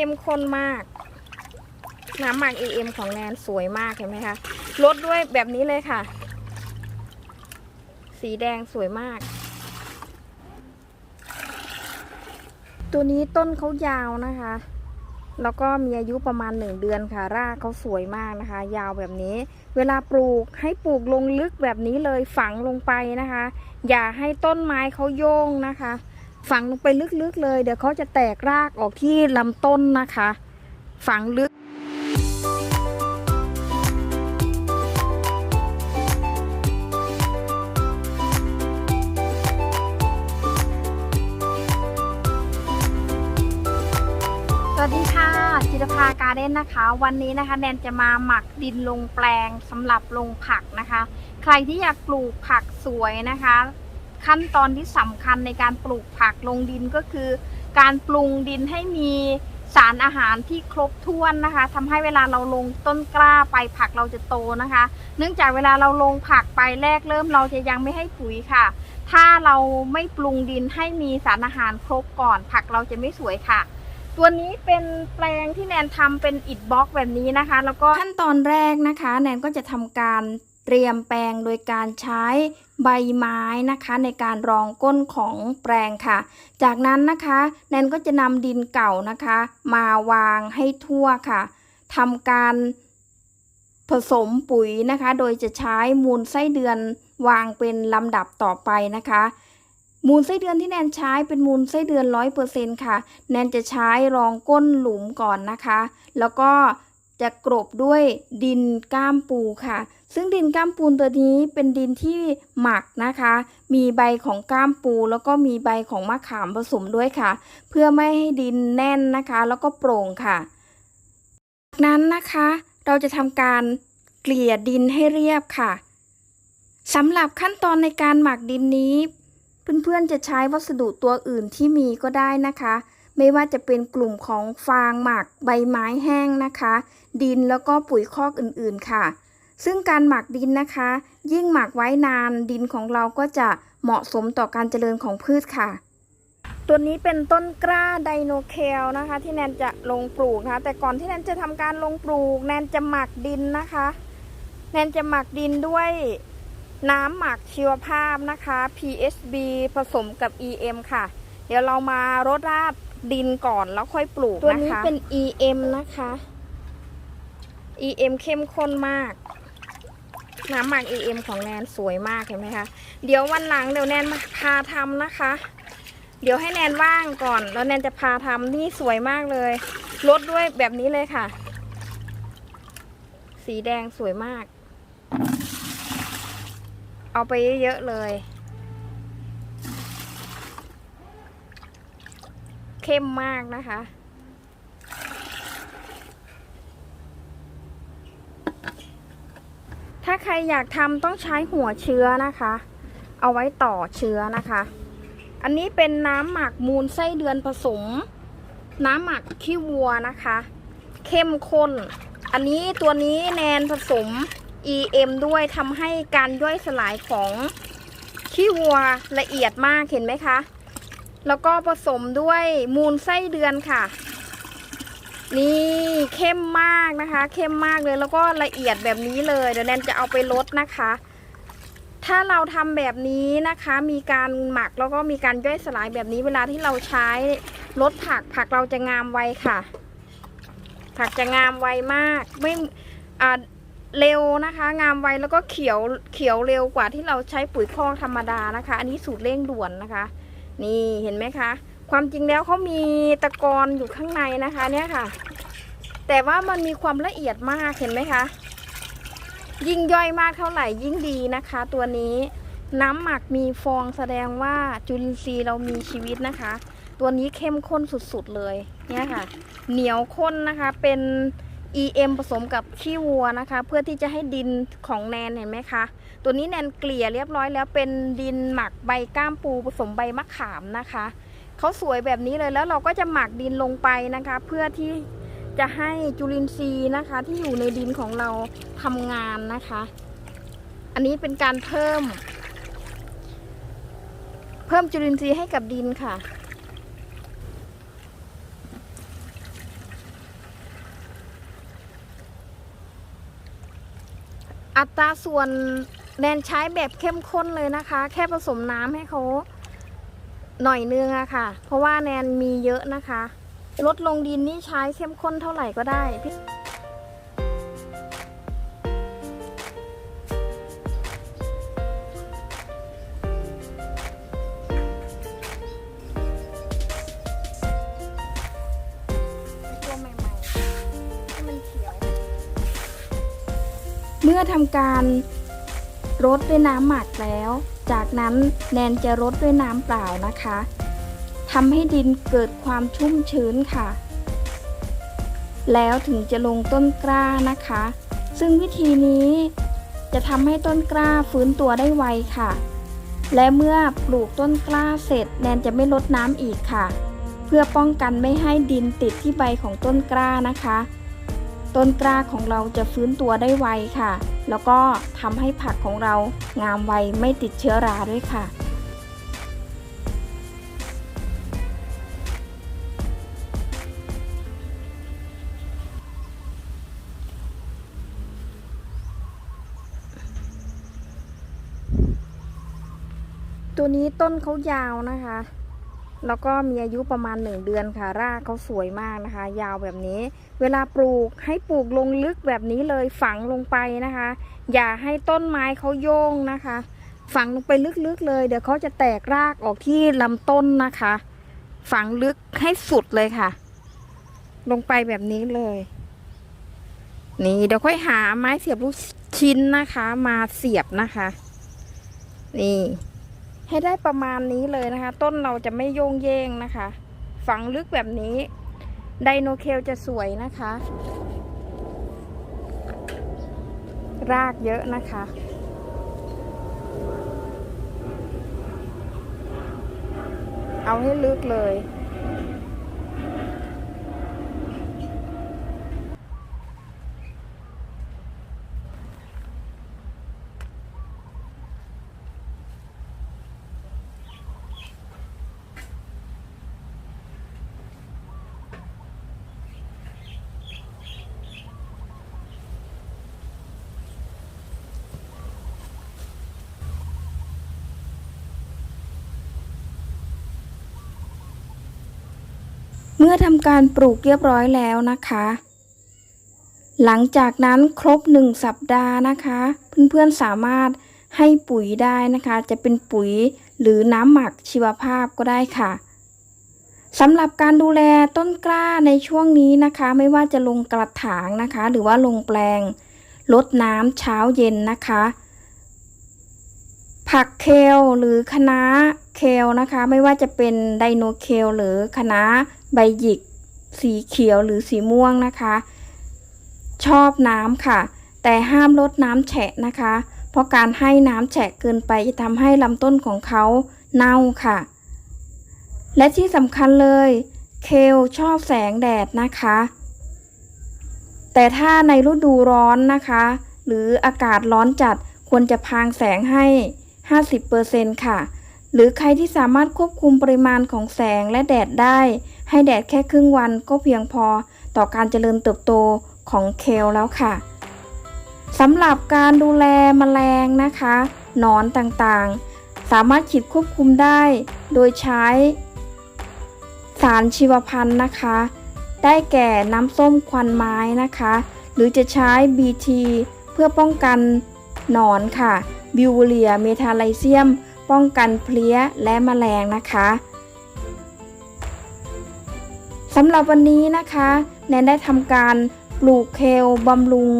เข้มข้นมาก น้ำหมัก EM ของแนนสวยมากเห็นไหมคะลดด้วยแบบนี้เลยค่ะ สีแดงสวยมาก ตัวนี้ต้นเขายาวนะคะ แล้วก็มีอายุประมาณหนึ่งเดือนค่ะ รากเขาสวยมากนะคะ ยาวแบบนี้ เวลาปลูกให้ปลูกลงลึกแบบนี้เลยฝังลงไปนะคะ อย่าให้ต้นไม้เขาโยงนะคะ ฝังลงไปลึกๆเลย เดี๋ยวเขาจะแตกรากออกที่ลำต้นนะคะ ฝังลึกสวัสดีค่ะจิตภาการ์เด้นนะคะ วันนี้นะคะแนนจะมาหมักดินลงแปลงสำหรับลงผักนะคะ ใครที่อยากปลูกผักสวยนะคะ ขั้นตอนที่สำคัญในการปลูกผักลงดินก็คือ การปรุงดินให้มีสารอาหารที่ครบถ้วนนะคะทำให้เวลาเราลงต้นกล้าไปผักเราจะโตนะคะ เนื่องจากเวลาเราลงผักไปแรกเริ่มเราจะยังไม่ให้ปุ๋ยค่ะ ถ้าเราไม่ปรุงดินให้มีสารอาหารครบก่อน ผักเราจะไม่สวยค่ะ ตัวนี้เป็นแปลงที่แนนทำเป็นอิฐบล็อกแบบนี้นะคะ แล้วก็ขั้นตอนแรกนะคะ แนนก็จะทำการ เตรียมแปลงโดยการใช้ใบไม้นะคะในการรองก้นของแปลงค่ะ จากนั้นนะคะแนนก็จะนำดินเก่านะคะ มาวางให้ทั่วค่ะทำการผสมปุ๋ยนะคะ โดยจะใช้มูลไส้เดือนวางเป็นลำดับต่อไปนะคะ มูลไส้เดือนที่แนนใช้เป็นมูลไส้เดือนร้อยเปอร์เซ็นค่ะ แนนจะใช้รองก้นหลุมก่อนนะคะ แล้วก็ จะกรบด้วยดินก้ามปูค่ะ ซึ่งดินก้ามปูนตัวนี้เป็นดินที่หมักนะคะ มีใบของก้ามปูแล้วก็มีใบของมะขามผสมด้วยค่ะ เพื่อไม่ให้ดินแน่นนะคะ แล้วก็โปร่งค่ะ จากนั้นนะคะเราจะทำการเกลี่ยดินให้เรียบค่ะสำหรับขั้นตอนในการหมักดินนี้ เพื่อนๆจะใช้วัสดุตัวอื่นที่มีก็ได้นะคะ ไม่ว่าจะเป็นกลุ่มของฟางหมักใบไม้แห้งนะคะ ดินแล้วก็ปุ๋ยคอกอื่นๆค่ะ ซึ่งการหมักดินนะคะ ยิ่งหมักไว้นานดินของเราก็จะเหมาะสมต่อการเจริญของพืชค่ะ ตัวนี้เป็นต้นกล้าไดโนเคลนะคะ ที่แนนจะลงปลูกนะคะแต่ก่อนที่แนนจะทำการลงปลูก แนนจะหมักดินนะคะ แนนจะหมักดินด้วยน้ำหมักชีวภาพนะคะ PSB ผสมกับ EM ค่ะ เดี๋ยวเรามารดราด ดินก่อนแล้วค่อยปลูกนะคะ ตัวนี้เป็น EM นะคะ EM เข้มข้นมาก น้ำหมัก EM ของแนนสวยมากเห็นไหมคะ เดี๋ยววันหลังเดี๋ยวแนนมาพาทำนะคะ เดี๋ยวให้แนนว่างก่อน แล้วแนนจะพาทำนี่สวยมากเลยลดด้วยแบบนี้เลยค่ะ สีแดงสวยมาก เอาไปเยอะๆเลย เข้มมากนะคะ ถ้าใครอยากทำต้องใช้หัวเชื้อนะคะ เอาไว้ต่อเชื้อนะคะ อันนี้เป็นน้ำหมักมูลไส้เดือนผสม น้ำหมักขี้วัวนะคะ เข้มข้น อันนี้ตัวนี้แนนผสม EM ด้วยทำให้การย่อยสลายของขี้วัวละเอียดมากเห็นไหมคะ แล้วก็ผสมด้วยมูลไส้เดือนค่ะ นี่เข้มมากนะคะ เข้มมากเลยแล้วก็ละเอียดแบบนี้เลย เดี๋ยวแนนจะเอาไปลดนะคะ ถ้าเราทำแบบนี้นะคะ มีการหมักแล้วก็มีการย่อยสลายแบบนี้เวลาที่เราใช้ลดผักผักเราจะงามไวค่ะ ผักจะงามไวมากไม่อ่าเร็วนะคะ งามไวแล้วก็เขียวเขียวเร็วกว่าที่เราใช้ปุ๋ยคอกธรรมดานะคะ อันนี้สูตรเร่งด่วนนะคะ นี่เห็นไหมคะ ความจริงแล้วเขามีตะกอนอยู่ข้างในนะคะเนี่ยค่ะ แต่ว่ามันมีความละเอียดมากเห็นไหมคะ ยิ่งย่อยมากเท่าไหร่ยิ่งดีนะคะ ตัวนี้น้ำหมักมีฟองแสดงว่าจุลินทรีย์เรามีชีวิตนะคะ ตัวนี้เข้มข้นสุดๆเลยเนี่ยค่ะ เหนียวข้นนะคะเป็น EM ผสมกับขี้วัวนะคะ เพื่อที่จะให้ดินของแนนเห็นไหมคะ ตัวนี้แนนเกลี่ยเรียบร้อยแล้วเป็นดินหมักใบก้ามปูผสมใบมะขามนะคะเขาสวยแบบนี้เลยแล้วเราก็จะหมักดินลงไปนะคะ เพื่อที่จะให้จุลินทรีย์นะคะ ที่อยู่ในดินของเราทำงานนะคะ อันนี้เป็นการเพิ่ม เพิ่มจุลินทรีย์ให้กับดินค่ะ อัตราส่วนแนนใช้แบบเข้มข้นเลยนะคะ แค่ผสมน้ำให้เขาหน่อยนึงอะค่ะ เพราะว่าแนนมีเยอะนะคะ ลดลงดินนี่ใช้เข้มข้นเท่าไหร่ก็ได้ เมื่อทำการรดด้วยน้ำหมักแล้ว จากนั้นแนนจะรดด้วยน้ำเปล่านะคะทำให้ดินเกิดความชุ่มชื้นค่ะ แล้วถึงจะลงต้นกล้านะคะ ซึ่งวิธีนี้จะทำให้ต้นกล้าฟื้นตัวได้ไวค่ะ และเมื่อปลูกต้นกล้าเสร็จแนนจะไม่ลดน้ำอีกค่ะ เพื่อป้องกันไม่ให้ดินติดที่ใบของต้นกล้านะคะ ต้นกล้าของเราจะฟื้นตัวได้ไวค่ะ แล้วก็ทำให้ผักของเรางามไวไม่ติดเชื้อราด้วยค่ะตัวนี้ต้นเขายาวนะคะ แล้วก็มีอายุประมาณหนึ่งเดือนค่ะ รากเขาสวยมากนะคะ ยาวแบบนี้ เวลาปลูกให้ปลูกลงลึกแบบนี้เลยฝังลงไปนะคะ อย่าให้ต้นไม้เขาโยงนะคะ ฝังลงไปลึกๆเลย เดี๋ยวเขาจะแตกรากออกที่ลำต้นนะคะ ฝังลึกให้สุดเลยค่ะ ลงไปแบบนี้เลย นี่เดี๋ยวค่อยหาไม้เสียบลูกชิ้นนะคะ มาเสียบนะคะ นี่ ให้ได้ประมาณนี้เลยนะคะ ต้นเราจะไม่โยงเยงนะคะ ฝังลึกแบบนี้ ไดโนเคลจะสวยนะคะ รากเยอะนะคะเอาให้ลึกเลย เมื่อทำการปลูกเรียบร้อยแล้วนะคะ หลังจากนั้นครบหนึ่งสัปดาห์นะคะ เพื่อนๆสามารถให้ปุ๋ยได้นะคะ จะเป็นปุ๋ยหรือน้ำหมักชีวภาพก็ได้ค่ะสำหรับการดูแลต้นกล้าในช่วงนี้นะคะ ไม่ว่าจะลงกระถางนะคะ หรือว่าลงแปลงลดน้ำเช้าเย็นนะคะ ผักเคลหรือคะน้า เคลนะคะ ไม่ว่าจะเป็นไดโนเคลหรือคณะใบหยิก สีเขียวหรือสีม่วงนะคะ ชอบน้ำค่ะ แต่ห้ามลดน้ำแฉะนะคะ เพราะการให้น้ำแฉะเกินไปจะทำให้ลำต้นของเขาเน่าค่ะ และที่สำคัญเลย เคลชอบแสงแดดนะคะ แต่ถ้าในฤดูร้อนนะคะ หรืออากาศร้อนจัดควรจะพรางแสงให้ 50%ค่ะ หรือใครที่สามารถควบคุมปริมาณของแสงและแดดได้ ให้แดดแค่ครึ่งวันก็เพียงพอต่อการเจริญเติบโตของเคลแล้วค่ะสำหรับการดูแลแมลงนะคะหนอนต่างๆ สามารถฉีดควบคุมได้ โดยใช้ สารชีวพันธุ์นะคะ ได้แก่น้ำส้มควันไม้นะคะ หรือจะใช้ BT เพื่อป้องกันหนอนค่ะบิวเลียเมทาไลเซียม ป้องกันเพลี้ยและแมลงนะคะสำหรับวันนี้นะคะ แนนได้ทำการปลูกเคลบำรุง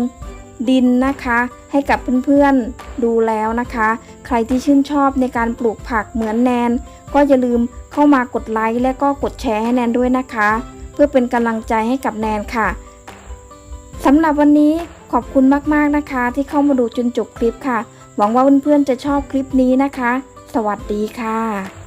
ดินนะคะ ให้กับเพื่อนๆดูแล้วนะคะ ใครที่ชื่นชอบในการปลูกผักเหมือนแนน ก็อย่าลืมเข้ามากดไลค์และก็กดแชร์ให้แนนด้วยนะคะ เพื่อเป็นกำลังใจให้กับแนนค่ะสำหรับวันนี้ขอบคุณมากๆนะคะ ที่เข้ามาดูจนจบคลิปค่ะ หวังว่าเพื่อนๆจะชอบคลิปนี้นะคะ สวัสดีค่ะ